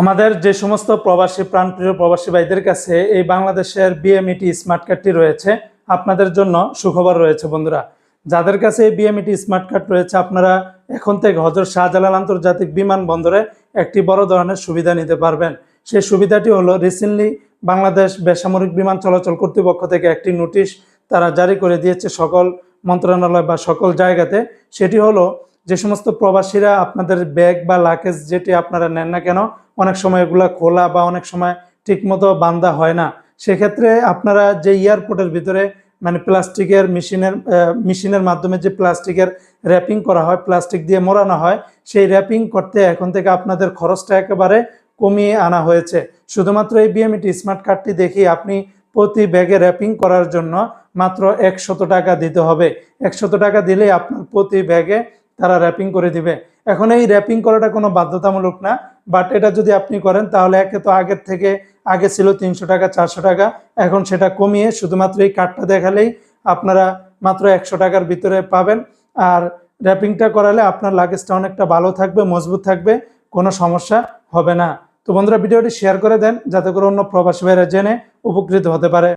আমাদের যে সমস্ত প্রবাসী, প্রাণপ্রিয় প্রবাসী ভাইদের কাছে এই বাংলাদেশের বিএমইটি স্মার্ট কার্ডটি রয়েছে। আপনাদের জন্য সুখবর রয়েছে বন্ধুরা। যাদের কাছে এই বিএমইটি স্মার্ট কার্ড রয়েছে, আপনারা এখন থেকে হজর শাহজালাল আন্তর্জাতিক বিমানবন্দরে একটি বড় ধরনের সুবিধা নিতে পারবেন। সেই সুবিধাটি হলো রিসেন্টলি বাংলাদেশ বেসামরিক বিমান চলাচল কর্তৃপক্ষ থেকে একটি নোটিশ তারা জারি করে দিয়েছে সকল মন্ত্রণালয় বা সকল জায়গাতে। সেটি হলো যে সমস্ত প্রবাসীরা আপনাদের ব্যাগ বা লাকেজ যেটি আপনারা নেন না কেন, অনেক সময় এগুলো খোলা বা অনেক সময় ঠিকমতো বান্ধা হয় না। সেক্ষেত্রে আপনারা যে এয়ারপোর্টের ভিতরে মানে প্লাস্টিকের মেশিনের মেশিনের মাধ্যমে যে প্লাস্টিকের র্যাপিং করা হয়, প্লাস্টিক দিয়ে মোড়ানো হয়, সেই র্যাপিং করতে এখন থেকে আপনাদের খরচটা একেবারে কমিয়ে আনা হয়েছে। শুধুমাত্র এই বিএমইটি স্মার্ট কার্ডটি দেখি আপনি প্রতি ব্যাগে র্যাপিং করার জন্য মাত্র একশত টাকা দিতে হবে। একশত টাকা দিলেই আপনার প্রতি ব্যাগে তারা র্যাপিং করে দিবে। এখন এই র্যাপিং করাটা কোনো বাধ্যতামূলক না বাট এটা যদি আপনি করেন, তাহলে একে তো আগের থেকে, আগে ছিল তিনশো টাকা, চারশো টাকা, এখন সেটা কমিয়ে শুধুমাত্র এই কার্ডটা দেখালেই আপনারা মাত্র একশো টাকার ভিতরে পাবেন। আর র্যাপিংটা করালে আপনার লাগেজটা অনেকটা ভালো থাকবে, মজবুত থাকবে, কোনো সমস্যা হবে না। তো বন্ধুরা, ভিডিওটি শেয়ার করে দেন, যাতে করে অন্য প্রবাসী ভাইরা জেনে উপকৃত হতে পারে।